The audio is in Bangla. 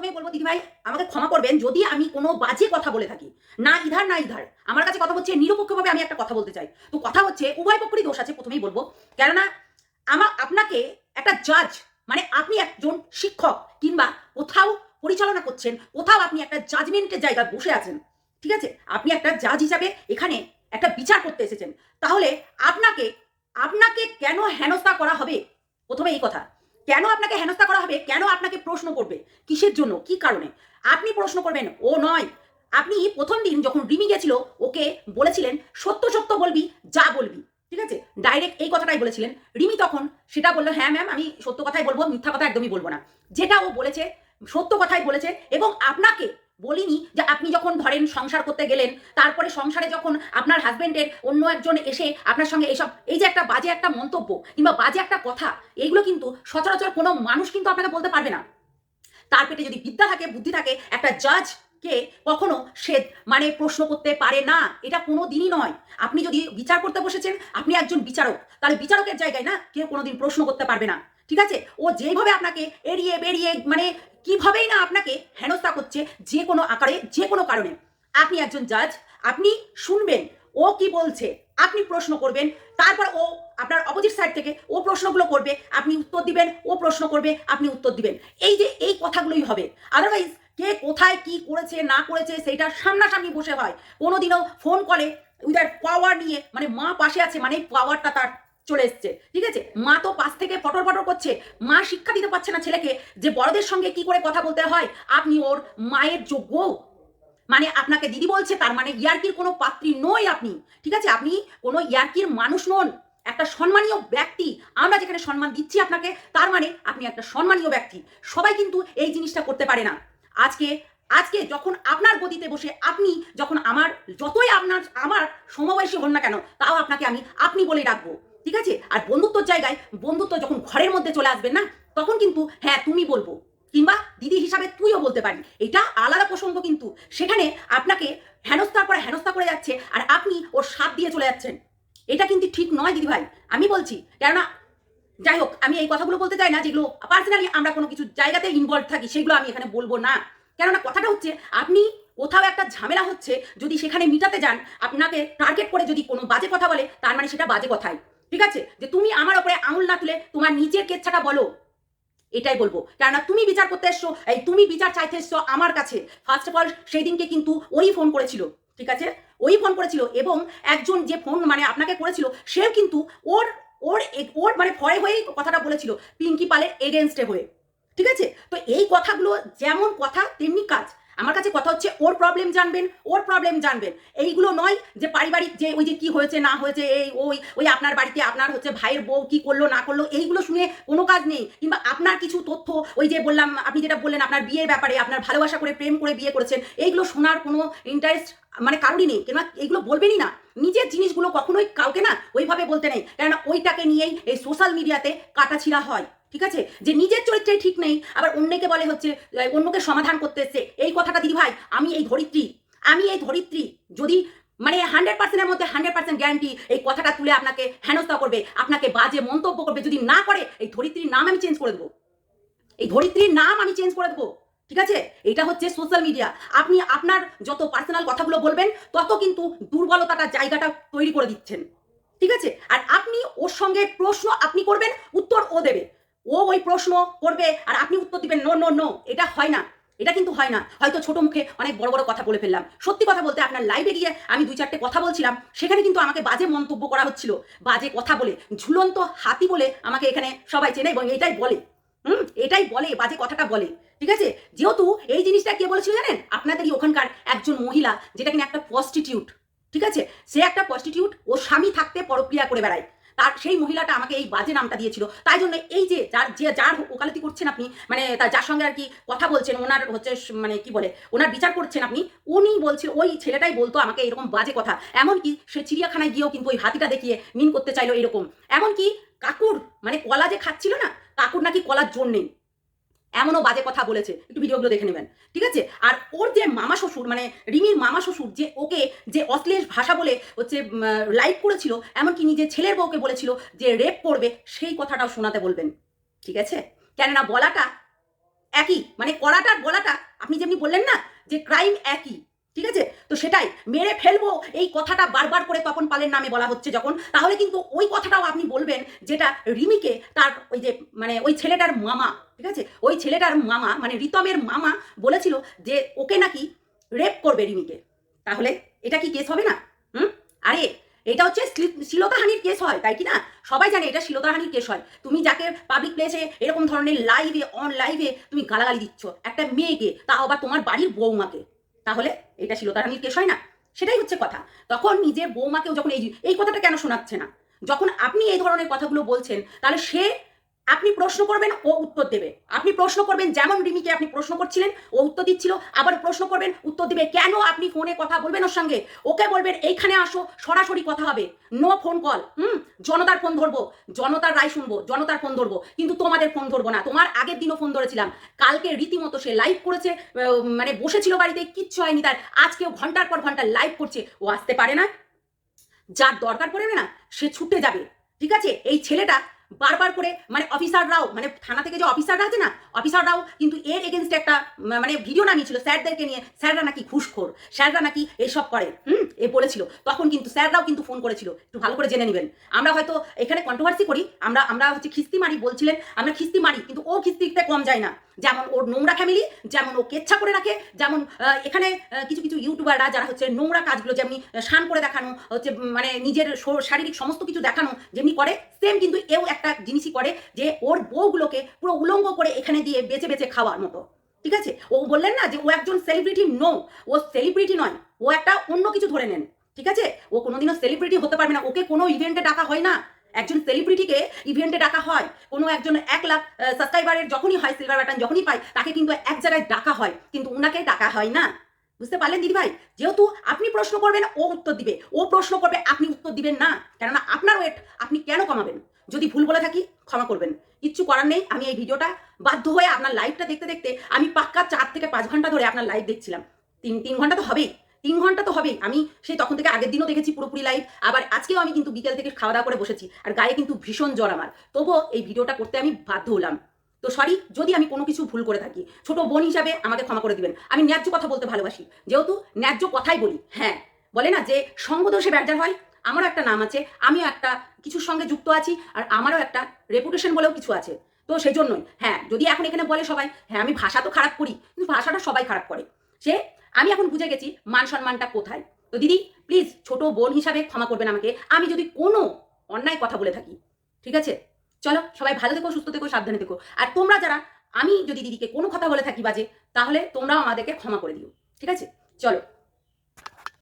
প্রথমেই বলব, দিদিভাই, আমাকে ক্ষমা করবেন যদি আমি কোনো বাজে কথা বলে থাকি। না ইধার না ইধার। আমার কাছে কথা হচ্ছে, নিরপেক্ষভাবে আমি একটা কথা বলতে চাই। তো কথা হচ্ছে, উভয় পক্ষেরই দোষ আছে, প্রথমেই বলব। কেননা আমার আপনাকে একটা জাজ মানে আপনি একজন শিক্ষক, কিংবা কোথাও পরিচালনা করছেন, কোথাও আপনি একটা জাজমেন্টের জায়গায় বসে আছেন, ঠিক আছে? আপনি একটা জাজ হিসাবে এখানে একটা বিচার করতে এসেছেন। তাহলে আপনাকে আপনাকে কেন হেনস্থা করা হবে? প্রথমে এই কথা। কেন আপনাকে হেনস্থা করা হবে? কেন আপনাকে প্রশ্ন করবে? কিসের জন্য? কি কারণে? আপনি প্রশ্ন করবেন, ও নয়। আপনি প্রথম দিন যখন রিমি গেছিল, ওকে বলেছিলেন, সত্য সত্য বলবি, যা বলবি। ঠিক আছে? ডাইরেক্ট এই কথাটাই বলেছিলেন। রিমি তখন সেটা বলল হ্যাঁ ম্যাম আমি সত্য কথাই বলব, মিথ্যা কথা একদমই বলব না। যেটা ও বলেছে, সত্য কথাই বলেছে এবং আপনাকে বলিনি যে আপনি যখন ধরেন সংসার করতে গেলেন, তারপরে সংসারে যখন আপনার হাজবেন্ডের অন্য একজন এসে আপনার সঙ্গে এসব, এই যে একটা বাজে একটা মন্তব্য কিংবা বাজে একটা কথা এইগুলো কিন্তু সচরাচর কোনো মানুষ কিন্তু আপনাকে বলতে পারবে না। তার পেটে যদি বিদ্যা থাকে, বুদ্ধি থাকে, একটা জাজ কে কখনো সে মানে প্রশ্ন করতে পারে না। এটা কোনো দিনই নয়। আপনি যদি বিচার করতে বসেছেন, আপনি একজন বিচারক, তাহলে বিচারকের জায়গায় না কেউ কোনোদিন প্রশ্ন করতে পারবে না। ঠিক আছে? ও যেইভাবে আপনাকে এড়িয়ে বেরিয়ে মানে কিভাবেই না আপনাকে হেনস্থা করছে যে কোনো আকারে, যে কোনো কারণে। আপনি একজন জাজ আপনি শুনবেন, ও কি বলছে, আপনি প্রশ্ন করবেন, তারপর ও আপনার অপোজিট সাইড থেকে ও প্রশ্নগুলো করবে, আপনি উত্তর দিবেন, ও প্রশ্ন করবে, আপনি উত্তর দিবেন। এই যে, এই কথাগুলোই হবে। আদারওয়াইজ কে কোথায় কি করেছে, না করেছে, সেইটা সামনাসামনি বসে হয়। কোনোদিনও ফোন কলে উইদার পাওয়ার নিয়ে মানে মা পাশে আছে মানে পাওয়ারটা তার চলে এসছে, ঠিক আছে? মা তো পাশ থেকে ফটর ফটর করছে। মা শিক্ষা দিতে পারছে না ছেলেকে যে বড়দের সঙ্গে কি করে কথা বলতে হয়। আপনি ওর মায়ের যোগ্য। মানে আপনাকে দিদি বলছে, তার মানে ইয়ার্কির কোনো পাত্রী নই আপনি, ঠিক আছে? আপনি কোনো ইয়ার্কির মানুষ নন, একটা সম্মানীয় ব্যক্তি। আমরা যেখানে সম্মান দিচ্ছি আপনাকে, তার মানে আপনি একটা সম্মানীয় ব্যক্তি। সবাই কিন্তু এই জিনিসটা করতে পারে না। আজকে আজকে যখন আপনার গতিতে বসে আপনি, যখন আমার, যতই আপনার, আমার সমবয়সী হন না কেন, তাও আপনাকে আমি, আপনি বলে রাখব ঠিক আছে? আর বন্ধুত্বর জায়গায় বন্ধুত্ব যখন ঘরের মধ্যে চলে আসবে না, তখন কিন্তু হ্যাঁ তুমি বলব। কিংবা দিদি হিসাবে তুইও বলতে পারি এটা আলাদা প্রসঙ্গ কিন্তু। সেখানে আপনাকে হেনস্থার পরে হেনস্থা করে যাচ্ছে আর আপনি ওর সাথ দিয়ে চলে যাচ্ছেন। এটা কিন্তু ঠিক নয় দিদি ভাই আমি বলছি, কেননা, যাই হোক, আমি এই কথাগুলো বলতে চাই না যেগুলো পার্সোনালি আমরা কোনো কিছু জায়গাতে ইনভলভ থাকি, সেগুলো আমি এখানে বলব না। কেননা কথাটা হচ্ছে, আপনি কোথাও একটা ঝামেলা হচ্ছে, যদি সেখানে মিটাতে যান, আপনাকে টার্গেট করে যদি কোনো বাজে কথা বলে, তার মানে সেটা বাজে কথাই। ঠিক আছে? যে তুমি আমার ওপরে আঙুল না তুলে তোমার নিজের কেচ্ছাটা বলো। এটাই বলব। কেননা তুমি বিচার করতে এসছো, এই তুমি বিচার চাইতে এসছো আমার কাছে। ফার্স্ট অফ অল সেই দিনকে কিন্তু ওই ফোন করেছিল, ঠিক আছে? ওই ফোন করেছিল এবং একজন যে ফোন মানে আপনাকে করেছিল, সেও কিন্তু ওর ওর ওর মানে ভয় হয়েই কথাটা বলেছিল, পিঙ্কি পালের এগেনস্টে হয়ে। ঠিক আছে? তো এই কথাগুলো যেমন কথা, তেমনি কাজ। আমার কাছে কথা হচ্ছে, ওর প্রবলেম জানবেন, ওর প্রবলেম জানবেন। এইগুলো নয় যে পারিবারিক যে ওই যে কি হয়েছে, না হয়েছে, এই ওই ওই আপনার বাড়িতে আপনার হচ্ছে ভাইয়ের বউ কি করল, না করল, এইগুলো শুনে কোনো কাজ নেই। কিংবা আপনার কিছু তথ্য, ওই যে বললাম, আপনি যেটা বললেন আপনার বিয়ের ব্যাপারে, আপনার ভালোবাসা করে, প্রেম করে বিয়ে করেছেন, এইগুলো শোনার কোনো ইন্টারেস্ট মানে কারোরই নেই। কেননা এইগুলো বলবেনই না। নিজের জিনিসগুলো কখনোই কাউকে না ওইভাবে বলতে নেই। কেননা ওইটাকে নিয়েই এই সোশ্যাল মিডিয়াতে কাটাছিড়া হয়। ঠিক আছে? যে নিজের চরিত্রে ঠিক নেই, আবার অন্যকে বলে হচ্ছে অন্যকে সমাধান করতে এসছে। এই কথাটা দিদি ভাই, আমি এই ধরিত্রী, আমি এই ধরিত্রী, যদি মানে হান্ড্রেড পার্সেন্টের মধ্যে হান্ড্রেড পার্সেন্ট গ্যারান্টি এই কথাটা তুলে আপনাকে হেনস্থা করবে, আপনাকে বাজে মন্তব্য করবে, যদি না করে, এই ধরিত্রীর নাম আমি চেঞ্জ করে দেবো। এই ধরিত্রীর নাম আমি চেঞ্জ করে দেবো। ঠিক আছে? এটা হচ্ছে সোশ্যাল মিডিয়া আপনি আপনার যত পার্সোনাল কথাগুলো বলবেন, তত কিন্তু দুর্বলতাটা জায়গাটা তৈরি করে দিচ্ছেন। ঠিক আছে? আর আপনি ওর সঙ্গে প্রশ্ন আপনি করবেন, উত্তর ও দেবে। ও ওই প্রশ্ন করবে আর আপনি উত্তর দিবেন নো নো নো এটা হয় না। এটা কিন্তু হয় না। হয়তো ছোট মুখে অনেক বড় বড় কথা বলে ফেললাম। সত্যি কথা বলতে আপনার লাইভে গিয়ে আমি দুই চারটে কথা বলছিলাম, সেখানে কিন্তু আমাকে বাজে মন্তব্য করা হচ্ছিল। বাজে কথা বলে, ঝুলন্ত হাতি বলে আমাকে এখানে সবাই চেনে এবং এটাই বলে। হুম, এটাই বলে, বাজে কথাটা বলে। ঠিক আছে? যেহেতু এই জিনিসটা কে বলেছিল জানেন? আপনাদেরই ওখানকার একজন মহিলা, যেটা কিনা একটা প্রস্টিটিউট ঠিক আছে? সে একটা প্রস্টিটিউট ও স্বামী থাকতে পরক্রিয়া করে বেড়ায়। তার সেই মহিলাটা আমাকে এই বাজে নামটা দিয়েছিল। তাই জন্য এই যে যার যে যার ওকালতি করছেন আপনি মানে তার যার সঙ্গে আর কি কথা বলছেন, ওনার হচ্ছে মানে কি বলে, ওনার বিচার করছেন আপনি, উনি বলছিল ওই ছেলেটাই বলতো আমাকে এরকম বাজে কথা। এমনকি সে চিড়িয়াখানায় গিয়েও কিন্তু ওই হাতিটা দেখিয়ে মিন করতে চাইলো এরকম। এমনকি কাকুর মানে কলা যে খাচ্ছিল না, কাকুর নাকি কলার জন্যেই এমনও বাজে কথা বলেছে। একটু ভিডিওগুলো দেখে নেবেন। ঠিক আছে? আর ওর যে মামা শ্বশুর মানে রিমির মামা শ্বশুর, যে ওকে যে অশ্লীল ভাষা বলে হচ্ছে লাইক করেছিল, এমনকি নিজের ছেলের বউকে বলেছিল যে রেপ করবে, সেই কথাটাও শোনাতে বলবেন। ঠিক আছে? কেননা বলাটা একই মানে করাটা বলাটা, আপনি যেমনি বললেন না, যে ক্রাইম একই। সেটাই মেরে ফেলব। এই কথাটা বারবার করে তপন পালের নামে বলা হচ্ছে যখন। তাহলে কিন্তু ওই কথাটাও আপনি বলবেন যেটা রিমিকে তার ওই যে মানে ওই ছেলেটার মামা, ঠিক আছে? ওই ছেলেটার মামা মানে রিতমের মামা বলেছিল যে ওকে নাকি রেপ করবে রিমিকে। তাহলে এটা কি কেস হবে না? হুম? আরে, এটা হচ্ছে শ্লী- শ্লীলতাহানির কেস হয়, তাই কি না? সবাই জানে এটা শ্লীলতাহানির কেস হয়। তুমি যাকে পাবলিক প্লেসে এরকম ধরনের লাইভে অন লাইভে তুমি গালাগালি দিচ্ছ। একটা মেয়েকে, তাও আবার তোমার বাড়ির বৌমাকে তাহলে এটা ছিল শ্লীলতাহানির কেস হয় না? সেটাই হচ্ছে কথা। তখন নিজের বৌমাকেও যখন এই এই কথাটা কেন শোনাচ্ছে না? যখন আপনি এই ধরনের কথাগুলো বলছেন, তাহলে সে আপনি প্রশ্ন করবেন, ও উত্তর দেবে। আপনি প্রশ্ন করবেন, যেমন রিমিকে আপনি প্রশ্ন করছিলেন, ও উত্তর দিচ্ছিল। আবার প্রশ্ন করবেন, উত্তর দিবে, কেন আপনি ফোনে কথা বলবেন ওর সঙ্গে? ওকে বলবেন, এইখানে আসো, সরাসরি কথা হবে। নো ফোন কল, হুম? জনতার ফোন ধরবো, জনতার রায় শুনব, জনতার ফোন ধরবো। কিন্তু তোমাদের ফোন ধরবো না, তোমার আগের দিনও ফোন ধরেছিলাম। কালকে রীতিমতো সে লাইভ করেছে মানে বসেছিল বাড়িতে, কিচ্ছু হয়নি তার। আজকেও ঘণ্টার পর ঘণ্টা লাইভ করছে, ও আসতে পারে না। যার দরকার পড়বে না, সে ছুটে যাবে। ঠিক আছে? এই ছেলেটা বারবার করে মানে অফিসাররাও মানে থানা থেকে যে অফিসাররা আছে না অফিসাররাও কিন্তু এর এগেনস্টে একটা মানে ভিডিও নামিয়েছিল স্যারদেরকে নিয়ে। স্যাররা নাকি ঘুষখোর। স্যাররা নাকি এসব করে, হুম, এ বলেছিল। তখন কিন্তু স্যাররাও কিন্তু ফোন করেছিল। একটু ভালো করে জেনে নেবেন। আমরা হয়তো এখানে কন্ট্রোভার্সি করি, আমরা আমরা হচ্ছে খিস্তি মারি বলছিলেন, আমরা খিস্তি মারি, কিন্তু ও খিস্তিতে কম যায় না। যেমন ওর নোংরা ফ্যামিলি যেমন ও কেচ্ছা করে রাখে, যেমন এখানে কিছু কিছু ইউটিউবাররা যারা হচ্ছে নোংরা কাজগুলো যেমনি শান করে দেখানো, হচ্ছে মানে নিজের শারীরিক সমস্ত কিছু দেখানো যেমনি করে সেম কিন্তু এও একটা জিনিসই করে যে ওর বউগুলোকে পুরো উলঙ্গ করে এখানে দিয়ে বেঁচে বেঁচে খাওয়ার মতো। ঠিক আছে? ও বললেন না যে ও একজন সেলিব্রিটি নো ও সেলিব্রিটি নয়, ও একটা অন্য কিছু ধরে নেন। ঠিক আছে? ও কোনোদিনও সেলিব্রিটি হতে পারবে না, ওকে কোনো ইভেন্টে ডাকা হয় না। একজন সেলিব্রিটিকে ইভেন্টে ডাকা হয়, কোনো একজন এক লাখ সাবস্ক্রাইবারের যখনই হয় সিলভার বাটন যখনই পায়, তাকে কিন্তু এক জায়গায় ডাকা হয়, কিন্তু ওনাকে ডাকা হয় না। বুঝতে পারলেন দিদি ভাই? যেহেতু আপনি প্রশ্ন করবেন, ও উত্তর দিবে। ও প্রশ্ন করবে, আপনি উত্তর দিবেন না। কেননা আপনার ওয়েট আপনি কেন কমাবেন? যদি ভুল বলে থাকি, ক্ষমা করবেন। কিচ্ছু করার নেই, আমি এই ভিডিওটা বাধ্য হয়ে আপনার লাইভটা দেখতে দেখতে আমি পাক্কা চার থেকে পাঁচ ঘণ্টা ধরে আপনার লাইভ দেখছিলাম। তিন তিন ঘণ্টা তো হবেই। তিন ঘণ্টা তো হবেই। আমি সেই তখন থেকে আগের দিনও দেখেছি পুরোপুরি লাইভ আবার আজকেও আমি কিন্তু বিকেল থেকে খাওয়া দাওয়া করে বসেছি। আর গায়ে কিন্তু ভীষণ জ্বর আমার। তবুও এই ভিডিওটা করতে আমি বাধ্য হলাম। তো সরি যদি আমি কোনো কিছু ভুল করে থাকি, ছোট বোন হিসাবে আমাকে ক্ষমা করে দিবেন। আমি ন্যায্য কথা বলতে ভালোবাসি। যেহেতু ন্যায্য কথাই বলি হ্যাঁ বলে না যে সঙ্গদোষে ব্যর্জার হয়, আমারও একটা নাম আছে, আমিও একটা কিছুর সঙ্গে যুক্ত আছি, আর আমারও একটা রেপুটেশন বলেও কিছু আছে। তো সেই জন্যই হ্যাঁ যদি এখন এখানে বলে সবাই হ্যাঁ আমি ভাষা তো খারাপ করি, কিন্তু ভাষাটা সবাই খারাপ করে। সে, আমি এখন বুঝে গেছি মান সম্মানটা কোথায়। তো দিদি প্লিজ ছোট বোন হিসাবে ক্ষমা করবেন আমাকে। আমি যদি কোনো অন্যায় কথা বলে থাকি, ঠিক আছে? চলো, সবাই ভালো থেকো, সুস্থ থেকো, সাবধানে থেকো। আর তোমরা যারা, আমি যদি দিদিকে কোনো কথা বলে থাকি বাজে, তাহলে তোমরাও আমাদেরকে ক্ষমা করে দিও, ঠিক আছে? চলো।